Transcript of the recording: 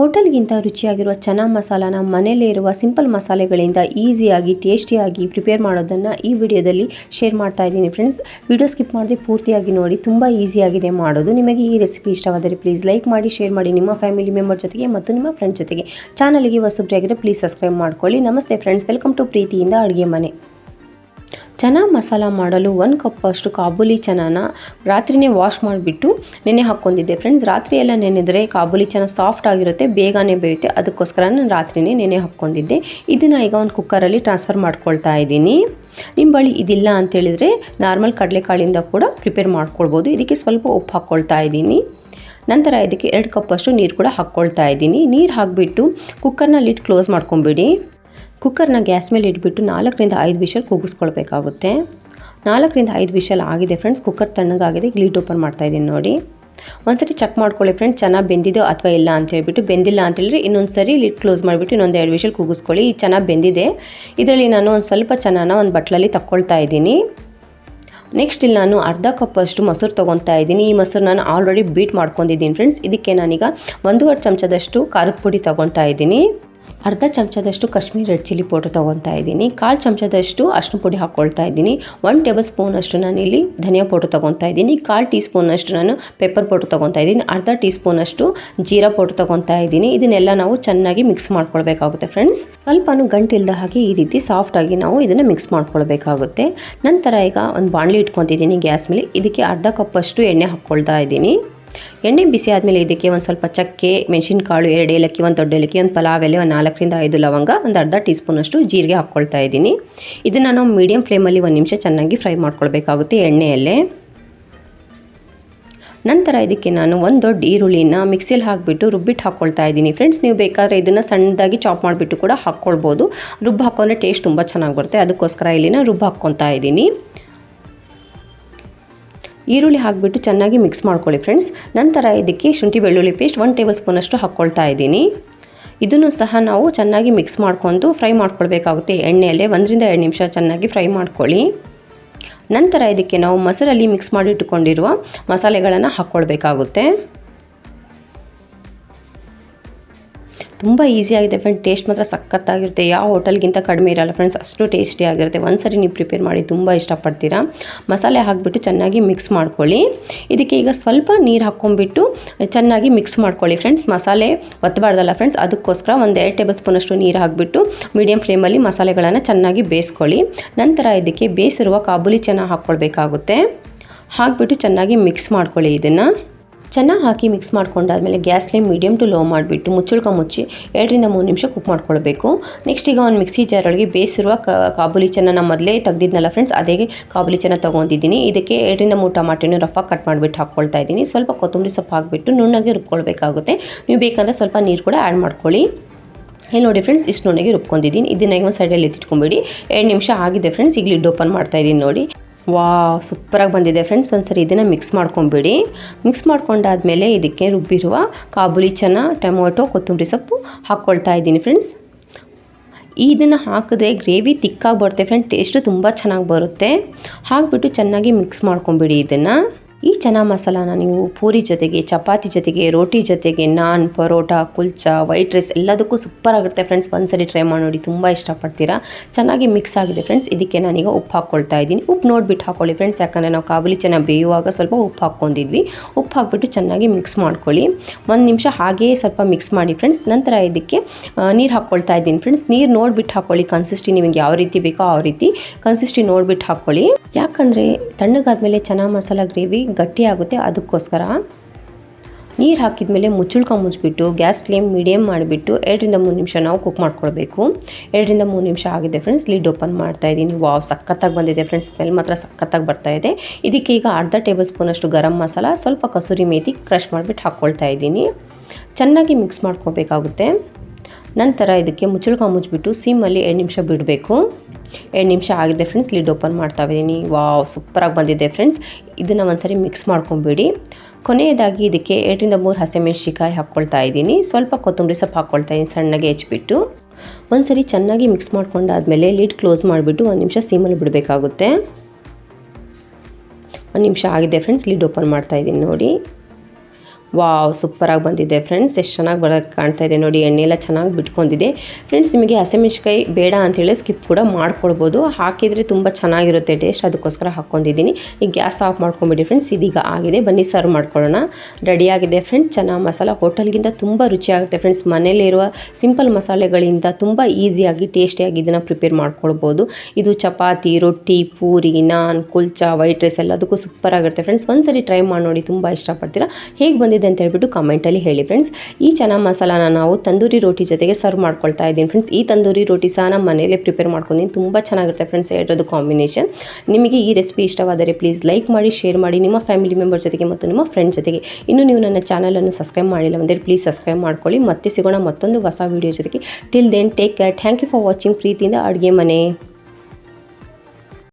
ಹೋಟೆಲ್ಗಿಂತ ರುಚಿಯಾಗಿರುವ ಚನಾ ಮಸಾಲಾನ ಮನೆಯಲ್ಲೇ ಇರುವ ಸಿಂಪಲ್ ಮಸಾಲೆಗಳಿಂದ ಈಸಿಯಾಗಿ, ಟೇಸ್ಟಿಯಾಗಿ ಪ್ರಿಪೇರ್ ಮಾಡೋದನ್ನು ಈ ವಿಡಿಯೋದಲ್ಲಿ ಶೇರ್ ಮಾಡ್ತಾ ಇದ್ದೀನಿ ಫ್ರೆಂಡ್ಸ್. ವಿಡಿಯೋ ಸ್ಕಿಪ್ ಮಾಡದೆ ಪೂರ್ತಿಯಾಗಿ ನೋಡಿ, ತುಂಬ ಈಸಿಯಾಗಿದೆ ಮಾಡೋದು. ನಿಮಗೆ ಈ ರೆಸಿಪಿ ಇಷ್ಟವಾದರೆ ಪ್ಲೀಸ್ ಲೈಕ್ ಮಾಡಿ, ಶೇರ್ ಮಾಡಿ, ನಿಮ್ಮ ಫ್ಯಾಮಿಲಿ ಮೆಂಬರ್ ಜೊತೆಗೆ ಮತ್ತು ನಿಮ್ಮ ಫ್ರೆಂಡ್ ಜೊತೆಗೆ. ಚಾನಲ್ಗೆ ಹೊಸಬ್ರಾಗಿದ್ದರೆ ಪ್ಲೀಸ್ ಸಬ್ಸ್ಕ್ರೈಬ್ ಮಾಡ್ಕೊಳ್ಳಿ. ನಮಸ್ತೆ ಫ್ರೆಂಡ್ಸ್, ವೆಲ್ಕಮ್ ಟು ಪ್ರೀತಿಯಿಂದ ಅಡುಗೆ ಮನೆ. ಚನಾ ಮಸಾಲ ಮಾಡಲು ಒಂದು ಕಪ್ಪಷ್ಟು ಕಾಬೂಲಿ ಚನಾನ ರಾತ್ರಿನೇ ವಾಶ್ ಮಾಡಿಬಿಟ್ಟು ನೆನೆ ಹಾಕ್ಕೊಂಡಿದ್ದೆ. ಫ್ರೆಂಡ್ಸ್ ರಾತ್ರಿ ಎಲ್ಲ ನೆನೆದರೆ ಕಾಬೂಲಿ ಚನ ಸಾಫ್ಟ್ ಆಗಿರುತ್ತೆ, ಬೇಗನೆ ಬೇಯುತ್ತೆ. ಅದಕ್ಕೋಸ್ಕರ ನಾನು ರಾತ್ರಿನೇ ನೆನೆ ಹಾಕ್ಕೊಂಡಿದ್ದೆ. ಇದನ್ನು ಈಗ ಒಂದು ಕುಕ್ಕರಲ್ಲಿ ಟ್ರಾನ್ಸ್ಫರ್ ಮಾಡ್ಕೊಳ್ತಾ ಇದ್ದೀನಿ. ನಿಮ್ಮ ಬಳಿ ಇದಿಲ್ಲ ಅಂತೇಳಿದರೆ ನಾರ್ಮಲ್ ಕಡಲೆಕಾಳಿಂದ ಕೂಡ ಪ್ರಿಪೇರ್ ಮಾಡ್ಕೊಳ್ಬೋದು. ಇದಕ್ಕೆ ಸ್ವಲ್ಪ ಉಪ್ಪು ಹಾಕ್ಕೊಳ್ತಾ ಇದ್ದೀನಿ. ನಂತರ ಇದಕ್ಕೆ ಎರಡು ಕಪ್ಪಷ್ಟು ನೀರು ಕೂಡ ಹಾಕ್ಕೊಳ್ತಾ ಇದ್ದೀನಿ. ನೀರು ಹಾಕಿಬಿಟ್ಟು ಕುಕ್ಕರ್ನ ಲಿಡ್ ಕ್ಲೋಸ್ ಮಾಡ್ಕೊಂಬಿಡಿ. ಕುಕ್ಕರ್ನ ಗ್ಯಾಸ್ ಮೇಲೆ ಇಟ್ಬಿಟ್ಟು ನಾಲ್ಕರಿಂದ ಐದು ವಿಷಲ್ ಕೂಗಿಸ್ಕೊಳ್ಬೇಕಾಗುತ್ತೆ. ನಾಲ್ಕರಿಂದ ಐದು ವಿಷಲ್ ಆಗಿದೆ ಫ್ರೆಂಡ್ಸ್, ಕುಕ್ಕರ್ ತಣ್ಣಗಾಗಿದೆ, ಗ್ಲೀಟ್ ಓಪನ್ ಮಾಡ್ತಾ ಇದ್ದೀನಿ ನೋಡಿ. ಒಂದ್ಸರಿ ಚೆಕ್ ಮಾಡ್ಕೊಳ್ಳಿ ಫ್ರೆಂಡ್ಸ್, ಚೆನ್ನಾಗಿ ಬೆಂದಿದೋ ಅಥವಾ ಇಲ್ಲ ಅಂತ ಹೇಳ್ಬಿಟ್ಟು, ಬೆಂದಿಲ್ಲ ಅಂತ ಹೇಳಿದ್ರೆ ಇನ್ನೊಂದು ಸರಿ ಲಿಡ್ ಕ್ಲೋಸ್ ಮಾಡಿಬಿಟ್ಟು ಇನ್ನೊಂದು ಎರಡು ವಿಷಲ್ ಕೂಗಿಸ್ಕೊಳ್ಳಿ. ಈ ಚೆನ್ನಾಗಿ ಬೆಂದಿದೆ. ಇದರಲ್ಲಿ ನಾನು ಒಂದು ಸ್ವಲ್ಪ ಚೆನ್ನಾನ ಒಂದು ಬಟ್ಲಲ್ಲಿ ತಕ್ಕೊಳ್ತಾ ಇದ್ದೀನಿ. ನೆಕ್ಸ್ಟ್ ಇಲ್ಲಿ ನಾನು ಅರ್ಧ ಕಪ್ಪಷ್ಟು ಮೊಸರು ತೊಗೊತಾ ಇದ್ದೀನಿ. ಈ ಮೊಸರು ನಾನು ಆಲ್ರೆಡಿ ಬೀಟ್ ಮಾಡ್ಕೊಂಡಿದ್ದೀನಿ ಫ್ರೆಂಡ್ಸ್. ಇದಕ್ಕೆ ನಾನೀಗ ಒಂದೂವರೆ ಚಮಚದಷ್ಟು ಖಾರದ ಪುಡಿ ತೊಗೊತಾ ಇದ್ದೀನಿ. ಅರ್ಧ ಚಮಚದಷ್ಟು ಕಾಶ್ಮೀರ್ ರೆಡ್ ಚಿಲ್ಲಿ ಪೌಡರ್ ತೊಗೊತಾ ಇದ್ದೀನಿ. ಕಾಲು ಚಮಚದಷ್ಟು ಅಷ್ಟು ಪುಡಿ ಹಾಕ್ಕೊಳ್ತಾ ಇದ್ದೀನಿ. ಒನ್ ಟೇಬಲ್ ಸ್ಪೂನ್ ಸ್ಪೂನಷ್ಟು ನಾನಿಲ್ಲಿ ಧನಿಯಾ ಪೌಡರ್ ತೊಗೊತಾ ಇದ್ದೀನಿ. ಕಾಲು ಟೀ ಸ್ಪೂನಷ್ಟು ನಾನು ಪೆಪ್ಪರ್ ಪೌಡರ್ ತೊಗೊತಾ ಇದ್ದೀನಿ. ಅರ್ಧ ಟೀ ಸ್ಪೂನಷ್ಟು ಜೀರಾ ಪೌಡರ್ ತೊಗೊತಾ ಇದ್ದೀನಿ. ಇದನ್ನೆಲ್ಲ ನಾವು ಚೆನ್ನಾಗಿ ಮಿಕ್ಸ್ ಮಾಡ್ಕೊಳ್ಬೇಕಾಗುತ್ತೆ ಫ್ರೆಂಡ್ಸ್. ಸ್ವಲ್ಪನೂ ಗಂಟಿಲ್ದ ಹಾಗೆ ಈ ರೀತಿ ಸಾಫ್ಟಾಗಿ ನಾವು ಇದನ್ನು ಮಿಕ್ಸ್ ಮಾಡ್ಕೊಳ್ಬೇಕಾಗುತ್ತೆ. ನಂತರ ಈಗ ಒಂದು ಬಾಣಲಿ ಇಟ್ಕೊತಿದ್ದೀನಿ ಗ್ಯಾಸ್ ಮೇಲೆ. ಇದಕ್ಕೆ ಅರ್ಧ ಕಪ್ಪಷ್ಟು ಎಣ್ಣೆ ಹಾಕ್ಕೊಳ್ತಾ ಇದ್ದೀನಿ. ಎಣ್ಣೆ ಬಿಸಿ ಆದಮೇಲೆ ಇದಕ್ಕೆ ಒಂದು ಸ್ವಲ್ಪ ಚಕ್ಕೆ, ಮೆಣಸಿನಕಾಳು, ಎರಡು ಏಲಕ್ಕಿ, ಒಂದು ದೊಡ್ಡ ಏಲಕ್ಕಿ, ಒಂದು ಪಲಾವ್ ಎಲೆ, ಒಂದು ನಾಲ್ಕರಿಂದ ಐದು ಲವಂಗ, ಒಂದು ಅರ್ಧ ಟೀ ಸ್ಪೂನಷ್ಟು ಜೀರಿಗೆ ಹಾಕ್ಕೊಳ್ತಾ ಇದ್ದೀನಿ. ಇದನ್ನು ನಾವು ಮೀಡಿಯಮ್ ಫ್ಲೇಮಲ್ಲಿ ಒಂದು ನಿಮಿಷ ಚೆನ್ನಾಗಿ ಫ್ರೈ ಮಾಡ್ಕೊಳ್ಬೇಕಾಗುತ್ತೆ ಎಣ್ಣೆಯಲ್ಲೇ. ನಂತರ ಇದಕ್ಕೆ ನಾನು ಒಂದು ದೊಡ್ಡ ಈರುಳ್ಳಿನ ಮಿಕ್ಸಿಯಲ್ಲಿ ಹಾಕಿಬಿಟ್ಟು ರುಬ್ಬಿಟ್ಟು ಹಾಕ್ಕೊಳ್ತಾ ಇದ್ದೀನಿ. ಫ್ರೆಂಡ್ಸ್ ನೀವು ಬೇಕಾದರೆ ಇದನ್ನು ಸಣ್ಣದಾಗಿ ಚಾಪ್ ಮಾಡಿಬಿಟ್ಟು ಕೂಡ ಹಾಕ್ಕೊಳ್ಬೋದು ರುಬ್ಬು ಹಾಕೊಂಡ್ರೆ ಟೇಸ್ಟ್ ತುಂಬ ಚೆನ್ನಾಗಿ ಬರುತ್ತೆ. ಅದಕ್ಕೋಸ್ಕರ ಇಲ್ಲಿನ ರುಬ್ಬು ಹಾಕ್ಕೊತಾ ಇದ್ದೀನಿ. ಈರುಳ್ಳಿ ಹಾಕಿಬಿಟ್ಟು ಚೆನ್ನಾಗಿ ಮಿಕ್ಸ್ ಮಾಡ್ಕೊಳ್ಳಿ ಫ್ರೆಂಡ್ಸ್ ನಂತರ ಇದಕ್ಕೆ ಶುಂಠಿ ಬೆಳ್ಳುಳ್ಳಿ ಪೇಸ್ಟ್ ಒನ್ ಟೇಬಲ್ ಸ್ಪೂನಷ್ಟು ಹಾಕ್ಕೊಳ್ತಾ ಇದ್ದೀನಿ. ಇದನ್ನು ಸಹ ನಾವು ಚೆನ್ನಾಗಿ ಮಿಕ್ಸ್ ಮಾಡ್ಕೊಂಡು ಫ್ರೈ ಮಾಡ್ಕೊಳ್ಬೇಕಾಗುತ್ತೆ. ಎಣ್ಣೆಯಲ್ಲೇ ಒಂದರಿಂದ ಎರಡು ನಿಮಿಷ ಚೆನ್ನಾಗಿ ಫ್ರೈ ಮಾಡ್ಕೊಳ್ಳಿ. ನಂತರ ಇದಕ್ಕೆ ನಾವು ಮೊಸರಲ್ಲಿ ಮಿಕ್ಸ್ ಮಾಡಿ ಇಟ್ಟುಕೊಂಡಿರುವ ಮಸಾಲೆಗಳನ್ನು ಹಾಕ್ಕೊಳ್ಬೇಕಾಗುತ್ತೆ. ತುಂಬ ಈಸಿಯಾಗಿದೆ ಫ್ರೆಂಡ್ ಟೇಸ್ಟ್ ಮಾತ್ರ ಸಖತ್ತಾಗಿರುತ್ತೆ. ಯಾವ ಹೋಟೆಲ್ಗಿಂತ ಕಡಿಮೆ ಇರಲ್ಲ ಫ್ರೆಂಡ್ಸ್ ಅಷ್ಟು ಟೇಸ್ಟಿ ಆಗಿರುತ್ತೆ. ಒಂದ್ಸರಿ ನೀವು ಪ್ರಿಪೇರ್ ಮಾಡಿ ತುಂಬ ಇಷ್ಟಪಡ್ತೀರಾ? ಮಸಾಲೆ ಹಾಕಿಬಿಟ್ಟು ಚೆನ್ನಾಗಿ ಮಿಕ್ಸ್ ಮಾಡ್ಕೊಳ್ಳಿ. ಇದಕ್ಕೆ ಈಗ ಸ್ವಲ್ಪ ನೀರು ಹಾಕ್ಕೊಂಬಿಟ್ಟು ಚೆನ್ನಾಗಿ ಮಿಕ್ಸ್ ಮಾಡ್ಕೊಳ್ಳಿ ಫ್ರೆಂಡ್ಸ್ ಮಸಾಲೆ ಒತ್ತಬಾರ್ದಲ್ಲ ಫ್ರೆಂಡ್ಸ್ ಅದಕ್ಕೋಸ್ಕರ ಒಂದು ಎರಡು ಟೇಬಲ್ ಸ್ಪೂನಷ್ಟು ನೀರು ಹಾಕಿಬಿಟ್ಟು ಮೀಡಿಯಮ್ ಫ್ಲೇಮಲ್ಲಿ ಮಸಾಲೆಗಳನ್ನು ಚೆನ್ನಾಗಿ ಬೇಯಿಸ್ಕೊಳ್ಳಿ. ನಂತರ ಇದಕ್ಕೆ ಬೇಯಿಸಿರುವ ಕಾಬೂಲಿ ಚೆನ್ನಾಗಿ ಹಾಕ್ಕೊಳ್ಬೇಕಾಗುತ್ತೆ. ಹಾಕ್ಬಿಟ್ಟು ಚೆನ್ನಾಗಿ ಮಿಕ್ಸ್ ಮಾಡ್ಕೊಳ್ಳಿ ಇದನ್ನು. ಚೆನ್ನಾಗಿ ಹಾಕಿ mix ಮಾಡ್ಕೊಂಡಾದ್ಮೇಲೆ gas flame medium to low ಮಾಡಿಬಿಟ್ಟು ಮುಚ್ಚುಳ್ಕ ಮುಚ್ಚಿ ಎರಡರಿಂದ ಮೂರು ನಿಮಿಷ ಕುಕ್ ಮಾಡ್ಕೊಳ್ಬೇಕು. ನೆಕ್ಸ್ಟ್ ಈಗ ಒಂದು ಮಿಕ್ಸಿ ಜಾರೊಳಗೆ ಬೇಯಿಸಿರುವ ಕಾಬೂಲಿ ಚೆನ್ನ ಮೊದಲೇ ತೆಗ್ದಿದ್ನಲ್ಲ ಫ್ರೆಂಡ್ಸ್ ಅದೇ ಕಾಬೂಲಿ ಚೆನ್ನ ತೊಗೊಂಡಿದ್ದೀನಿ ಇದಕ್ಕೆ ಎರಡರಿಂದ ಮೂರು ಟಮಾಟೆನ ರಫಾಗಿ ಕಟ್ ಮಾಡಿಬಿಟ್ಟು ಹಾಕ್ಕೊಳ್ತಾ ಇದ್ದೀನಿ. ಸ್ವಲ್ಪ ಕೊತ್ತಂಬರಿ ಸೊಪ್ಪು ಹಾಕಿಬಿಟ್ಟು ನುಣ್ಣಗೆ ರುಬ್ಕೊಳ್ಬೇಕಾಗುತ್ತೆ. ನೀವು ಬೇಕಂದರೆ ಸ್ವಲ್ಪ ನೀರು ಕೂಡ ಆ್ಯಡ್ ಮಾಡ್ಕೊಳ್ಳಿ. ಇಲ್ಲಿ ನೋಡಿ ಫ್ರೆಂಡ್ಸ್ ಇಷ್ಟು ನುಣ್ಣಗೆ ರುಬ್ಕೊಂಡಿದ್ದೀನಿ. ಇದನ್ನ ಈಗ ಒಂದು ಸೈಡಲ್ಲಿ ಎತ್ತಿಟ್ಕೊಂಬಿಡಿ. ಎರಡು ನಿಮಿಷ ಆಗಿದೆ ಫ್ರೆಂಡ್ಸ್ ಈಗ ಲಿಡ್ ಓಪನ್ ಮಾಡ್ತಾ ಇದ್ದೀನಿ ನೋಡಿ. ವಾ ಸೂಪರಾಗಿ ಬಂದಿದೆ ಫ್ರೆಂಡ್ಸ್ ಒಂದ್ಸರಿ ಇದನ್ನು ಮಿಕ್ಸ್ ಮಾಡ್ಕೊಂಬಿಡಿ. ಮಿಕ್ಸ್ ಮಾಡ್ಕೊಂಡಾದ್ಮೇಲೆ ಇದಕ್ಕೆ ರುಬ್ಬಿರುವ ಕಾಬೂಲಿ ಚೆನ್ನ ಟೊಮೊಟೊ, ಕೊತ್ತಂಬರಿ ಸೊಪ್ಪು ಹಾಕ್ಕೊಳ್ತಾ ಇದ್ದೀನಿ ಫ್ರೆಂಡ್ಸ್ ಇದನ್ನು ಹಾಕಿದ್ರೆ ಗ್ರೇವಿ ತಿಕ್ಕಾಗಿ ಬರುತ್ತೆ ಫ್ರೆಂಡ್ ಟೇಸ್ಟು ತುಂಬ ಚೆನ್ನಾಗಿ ಬರುತ್ತೆ. ಹಾಕ್ಬಿಟ್ಟು ಚೆನ್ನಾಗಿ ಮಿಕ್ಸ್ ಮಾಡ್ಕೊಂಬಿಡಿ ಇದನ್ನು. ಈ ಚನಾ ಮಸಾಲಾನ ನೀವು ಪೂರಿ ಜೊತೆಗೆ, ಚಪಾತಿ ಜೊತೆಗೆ, ರೋಟಿ ಜೊತೆಗೆ, ನಾನ್, ಪರೋಟ, ಕುಲ್ಚಾ, ವೈಟ್ ರೈಸ್ ಎಲ್ಲದಕ್ಕೂ ಸೂಪರ್ ಆಗುತ್ತೆ ಫ್ರೆಂಡ್ಸ್ ಒಂದ್ಸರಿ ಟ್ರೈ ಮಾಡಿ ನೋಡಿ, ತುಂಬ ಇಷ್ಟಪಡ್ತೀರಾ? ಚೆನ್ನಾಗಿ ಮಿಕ್ಸ್ ಆಗಿದೆ ಫ್ರೆಂಡ್ಸ್ ಇದಕ್ಕೆ ನಾನೀಗ ಉಪ್ಪು ಹಾಕ್ಕೊಳ್ತಾ ಇದ್ದೀನಿ. ಉಪ್ಪು ನೋಡ್ಬಿಟ್ಟು ಹಾಕ್ಕೊಳ್ಳಿ ಫ್ರೆಂಡ್ಸ್ ಯಾಕಂದರೆ ನಾವು ಕಾಬೂಲಿ ಚೆನ್ನಾಗಿ ಬೇಯುವಾಗ ಸ್ವಲ್ಪ ಉಪ್ಪು ಹಾಕ್ಕೊಂಡಿದ್ವಿ. ಉಪ್ಪು ಹಾಕ್ಬಿಟ್ಟು ಚೆನ್ನಾಗಿ ಮಿಕ್ಸ್ ಮಾಡ್ಕೊಳ್ಳಿ. ಒಂದು ನಿಮಿಷ ಹಾಗೆಯೇ ಸ್ವಲ್ಪ ಮಿಕ್ಸ್ ಮಾಡಿ ಫ್ರೆಂಡ್ಸ್ ನಂತರ ಇದಕ್ಕೆ ನೀರು ಹಾಕ್ಕೊಳ್ತಾ ಇದ್ದೀನಿ ಫ್ರೆಂಡ್ಸ್ ನೀರು ನೋಡಿಬಿಟ್ಟು ಹಾಕ್ಕೊಳ್ಳಿ ಕನ್ಸಿಸ್ಟಿ ನಿಮಗೆ ಯಾವ ರೀತಿ ಬೇಕೋ ಆ ರೀತಿ. ಕನ್ಸಿಸ್ಟಿ ನೋಡ್ಬಿಟ್ಟು ಹಾಕ್ಕೊಳ್ಳಿ ಯಾಕಂದರೆ ತಣ್ಣಗಾದ್ಮೇಲೆ ಚೆನ್ನಾಗಿ ಮಸಾಲ ಗ್ರೇವಿ ಗಟ್ಟಿಯಾಗುತ್ತೆ ಅದಕ್ಕೋಸ್ಕರ. ನೀರು ಹಾಕಿದ ಮೇಲೆ ಮುಚ್ಚುಳ್ಕ ಮುಚ್ಚಿಬಿಟ್ಟು, ಗ್ಯಾಸ್ ಫ್ಲೇಮ್ ಮೀಡಿಯಮ್ ಮಾಡಿಬಿಟ್ಟು ಎರಡರಿಂದ ಮೂರು ನಿಮಿಷ ನಾವು ಕುಕ್ ಮಾಡ್ಕೊಳ್ಬೇಕು. ಎರಡರಿಂದ ಮೂರು ನಿಮಿಷ ಆಗಿದೆ ಫ್ರೆಂಡ್ಸ್, ಲಿಡ್ ಓಪನ್ ಮಾಡ್ತಾ ಇದ್ದೀನಿ. ವಾವ್, ಸಖತ್ತಾಗಿ ಬಂದಿದೆ ಫ್ರೆಂಡ್ಸ್, ಸ್ಮೆಲ್ ಮಾತ್ರ ಸಖತ್ತಾಗಿ ಬರ್ತಾ ಇದೆ. ಇದಕ್ಕೆ ಈಗ ಅರ್ಧ ಟೇಬಲ್ ಸ್ಪೂನಷ್ಟು ಗರಂ ಮಸಾಲ, ಸ್ವಲ್ಪ ಕಸೂರಿ ಮೇತಿ ಕ್ರಷ್ ಮಾಡಿಬಿಟ್ಟು ಹಾಕ್ಕೊಳ್ತಾ ಇದ್ದೀನಿ. ಚೆನ್ನಾಗಿ ಮಿಕ್ಸ್ ಮಾಡ್ಕೋಬೇಕಾಗುತ್ತೆ. ನಂತರ ಇದಕ್ಕೆ ಮುಚ್ಚಳ್ಕ ಮುಚ್ಚಿಬಿಟ್ಟು ಸಿಮ್ಮಲ್ಲಿ ಎರಡು ನಿಮಿಷ ಬಿಡಬೇಕು. ಎರಡು ನಿಮಿಷ ಆಗಿದೆ ಫ್ರೆಂಡ್ಸ್ ಲಿಡ್ ಓಪನ್ ಮಾಡ್ತಾ ಇದ್ದೀನಿ. ವಾವ್ ಸೂಪರಾಗಿ ಬಂದಿದೆ ಫ್ರೆಂಡ್ಸ್ ಇದನ್ನು ಒಂದ್ಸರಿ ಮಿಕ್ಸ್ ಮಾಡ್ಕೊಂಬಿಡಿ. ಕೊನೆಯದಾಗಿ ಇದಕ್ಕೆ ಎರಡರಿಂದ ಮೂರು ಹಸಿಮೆಣಸಿಕಾಯಿ ಹಾಕ್ಕೊಳ್ತಾ ಇದ್ದೀನಿ. ಸ್ವಲ್ಪ ಕೊತ್ತಂಬರಿ ಸೊಪ್ಪು ಹಾಕ್ಕೊಳ್ತಾ ಇದ್ದೀನಿ ಸಣ್ಣಗೆ ಹೆಚ್ಚಿಬಿಟ್ಟು ಒಂದ್ಸರಿ ಚೆನ್ನಾಗಿ ಮಿಕ್ಸ್ ಮಾಡ್ಕೊಂಡಾದ್ಮೇಲೆ ಲಿಡ್ ಕ್ಲೋಸ್ ಮಾಡಿಬಿಟ್ಟು ಒಂದು ನಿಮಿಷ ಸೀಮಲ್ಲಿ ಬಿಡಬೇಕಾಗುತ್ತೆ. ಒಂದು ನಿಮಿಷ ಆಗಿದೆ ಫ್ರೆಂಡ್ಸ್ ಲಿಡ್ ಓಪನ್ ಮಾಡ್ತಾ ಇದ್ದೀನಿ ನೋಡಿ. ವಾವ್ ಸೂಪರಾಗಿ ಬಂದಿದೆ ಫ್ರೆಂಡ್ಸ್ ಎಷ್ಟು ಚೆನ್ನಾಗಿ ಬರೋಕ್ಕೆ ಕಾಣ್ತಾ ಇದೆ ನೋಡಿ ಎಣ್ಣೆ ಎಲ್ಲ ಚೆನ್ನಾಗಿ ಬಿಟ್ಕೊಂಡಿದೆ. ಫ್ರೆಂಡ್ಸ್ ನಿಮಗೆ ಹಸಿಮೆಣ್ಸಿಕಾಯಿ ಬೇಡ ಅಂಥೇಳಿ ಸ್ಕಿಪ್ ಕೂಡ ಮಾಡ್ಕೊಳ್ಬೋದು. ಹಾಕಿದರೆ ತುಂಬ ಚೆನ್ನಾಗಿರುತ್ತೆ ಟೇಸ್ಟ್ ಅದಕ್ಕೋಸ್ಕರ ಹಾಕ್ಕೊಂಡಿದ್ದೀನಿ ಈಗ ಗ್ಯಾಸ್ ಆಫ್ ಮಾಡ್ಕೊಂಬಿಡಿ ಫ್ರೆಂಡ್ಸ್ ಇದೀಗ ಆಗಿದೆ. ಬನ್ನಿ ಸರ್ವ್ ಮಾಡ್ಕೊಳ್ಳೋಣ. ರೆಡಿಯಾಗಿದೆ ಫ್ರೆಂಡ್ಸ್ ಚೆನ್ನಾಗಿ ಮಸಾಲ ಹೋಟೆಲ್ಗಿಂತ ತುಂಬ ರುಚಿಯಾಗುತ್ತೆ ಫ್ರೆಂಡ್ಸ್ ಮನೇಲಿರುವ ಸಿಂಪಲ್ ಮಸಾಲೆಗಳಿಂದ ತುಂಬ ಈಸಿಯಾಗಿ ಟೇಸ್ಟಿಯಾಗಿ ಇದನ್ನು ಪ್ರಿಪೇರ್ ಮಾಡ್ಕೊಳ್ಬೋದು. ಇದು ಚಪಾತಿ, ರೊಟ್ಟಿ, ಪೂರಿ, ನಾನ್, ಕುಲ್ಚಾ ವೈಟ್ ರೈಸ್ ಎಲ್ಲದಕ್ಕೂ ಸೂಪರ್ ಆಗಿರುತ್ತೆ ಫ್ರೆಂಡ್ಸ್ ಒಂದ್ಸರಿ ಟ್ರೈ ಮಾಡಿ ನೋಡಿ, ತುಂಬ ಇಷ್ಟಪಡ್ತೀರಾ? ಹೇಗೆ ಬಂದಿದೆ ಅಂತ ಹೇಳ್ಬಿಟ್ಟು ಕಮೆಂಟಲ್ಲಿ ಹೇಳಿ ಫ್ರೆಂಡ್ಸ್ ಈ ಚನಾ ಮಸಾಲಾನ ನಾವು ತಂದೂರಿ ರೋಟಿ ಜೊತೆಗೆ ಸರ್ವ್ ಮಾಡ್ಕೊಳ್ತಾ ಇದ್ದೀನಿ ಫ್ರೆಂಡ್ಸ್ ಈ ತಂದೂರಿ ರೋಟಿ ಸಹ ನಮ್ಮ ಮನೆಯಲ್ಲೇ ಪ್ರಿಪೇರ್ ಮಾಡ್ಕೊಂಡಿದ್ದೀನಿ. ತುಂಬ ಚೆನ್ನಾಗಿರುತ್ತೆ ಫ್ರೆಂಡ್ಸ್ ಎರಡರದ್ದು ಕಾಂಬಿನೇಷನ್ ನಿಮಗೆ ಈ ರೆಸಿಪಿ ಇಷ್ಟವಾದರೆ ಪ್ಲೀಸ್ ಲೈಕ್ ಮಾಡಿ ಶೇರ್ ಮಾಡಿ. ನಿಮ್ಮ ಫ್ಯಾಮಿಲಿ ಮೆಂಬರ್ ಜೊತೆಗೆ ಮತ್ತು ನಿಮ್ಮ ಫ್ರೆಂಡ್ ಜೊತೆಗೆ. ಇನ್ನು ನೀವು ನನ್ನ ಚಾನಲನ್ನು ಸಬ್ಸ್ಕ್ರೈಬ್ ಮಾಡಿಲ್ಲ ಅಂದರೆ ಪ್ಲೀಸ್ ಸಬ್ಸ್ಕ್ರೈಬ್ ಮಾಡ್ಕೊಳ್ಳಿ. ಮತ್ತೆ ಸಿಗೋಣ ಮತ್ತೊಂದು ಹೊಸ ವೀಡಿಯೋ ಜೊತೆಗೆ. Till then take care thank you for watching ಪ್ರೀತಿಯಿಂದ ಅಡುಗೆ ಮನೆ.